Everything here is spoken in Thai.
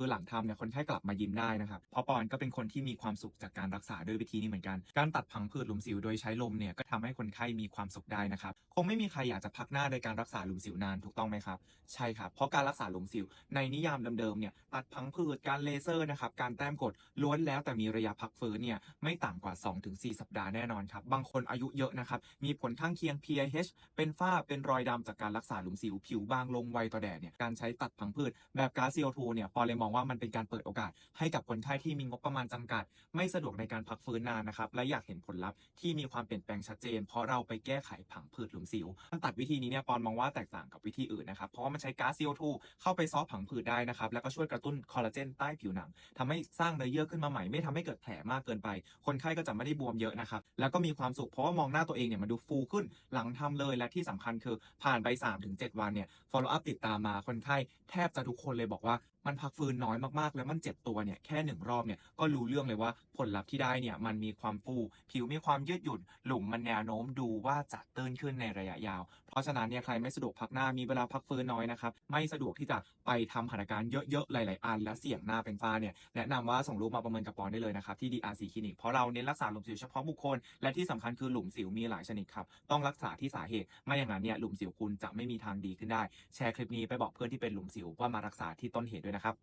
คือหลังทำเนี่ยคนไข้กลับมายิ้มได้นะครับเพราะปอนก็เป็นคนที่มีความสุขจากการรักษาด้วยวิธีนี้เหมือนกัน การตัดพังผืดหลุมสิวโดยใช้ลมเนี่ยก็ทำให้คนไข้มีความสุขได้นะครับ คงไม่มีใครอยากจะพักหน้าโดยการรักษาหลุมสิวนานถูกต้องไหมครับ ใช่ครับ เพราะการรักษาหลุมสิว ในนิยามเดิมๆเนี่ยตัดพังผืดการเลเซอร์นะครับการแต้มกดล้วนแล้วแต่มีระยะพักฟื้นเนี่ยไม่ต่ำกว่า 2-4 สัปดาห์แน่นอนครับบางคนอายุเยอะนะครับมีผลข้างเคียง PIH เป็นฝ้าเป็นรอยดำจากการรักษาหลุมสิวผิวบางลงไวต่อแดดเนี่ยการใช้ตัดพังผืดแบบก๊าซ CO2 เนี่ยปอเลมอองว่ามันเป็นการเปิดโอกาสให้กับคนไข้ที่มีงบประมาณจำกัด ไม่สะดวกในการพักฟื้นนานนะครับ และอยากเห็นผลลัพธ์ที่มีความเปลี่ยนแปลงชัดเจน เพราะเราไปแก้ไขผังผืดหลุมสิวการตัดวิธีนี้เนี่ยปอนมองว่าแตกต่างกับวิธีอื่นนะครับเพราะว่ามันใช้ก๊าซ CO2 เข้าไปซอฟผังผืดได้นะครับแล้วก็ช่วยกระตุ้นคอลลาเจนใต้ผิวหนังทำให้สร้างเนื้อเยื่อขึ้นมาใหม่ไม่ทำให้เกิดแผลมากเกินไป คนไข้ก็จะไม่ได้บวมเยอะนะครับแล้วก็มีความสุขเพราะว่ามองหน้าตัวเองเนี่ยมันดูฟูขึ้นหลังทำเลยและที่สำคัญคือผ่านไป3-7 วันเนี่ย follow up ติดตามมาคนไข้แทบจะทุกคนเลยบอกว่ามันพักฟื้นน้อยมากๆ แล้วมันเจ็บตัวเนี่ยแค่หนึ่งรอบเนี่ยก็รู้เรื่องเลยว่าผลลัพธ์ที่ได้เนี่ยมันมีความฟูผิวมีความยืดหยุ่นหลุมมันแนวโน้มดูว่าจะตื้นขึ้นในระยะยาว เพราะฉะนั้นเนี่ยใครไม่สะดวกพักหน้ามีเวลาพักฟื้นน้อยนะครับไม่สะดวกที่จะไปทำหัตถการเยอะๆหลายๆอันและเสี่ยงหน้าเป็นฝ้าเนี่ยแนะนำว่าส่งรูปมาประเมินกับปอนได้เลยนะครับที่ DRC คลินิกเพราะเราเน้นรักษาหลุมสิวเฉพาะบุคคล และที่สำคัญคือหลุมสิวมีหลายชนิดครับต้องรักษาที่สาเหตุไม่อย่างนั้นเนี่ยหลุมสิวคุณจะไม่มีทางดีขึ้นได้ แชร์คลิปนี้ไปบอกเพื่อนที่เป็นหลุมสิวว่ามารักษาที่ต้นเหตุด้วยนะครับ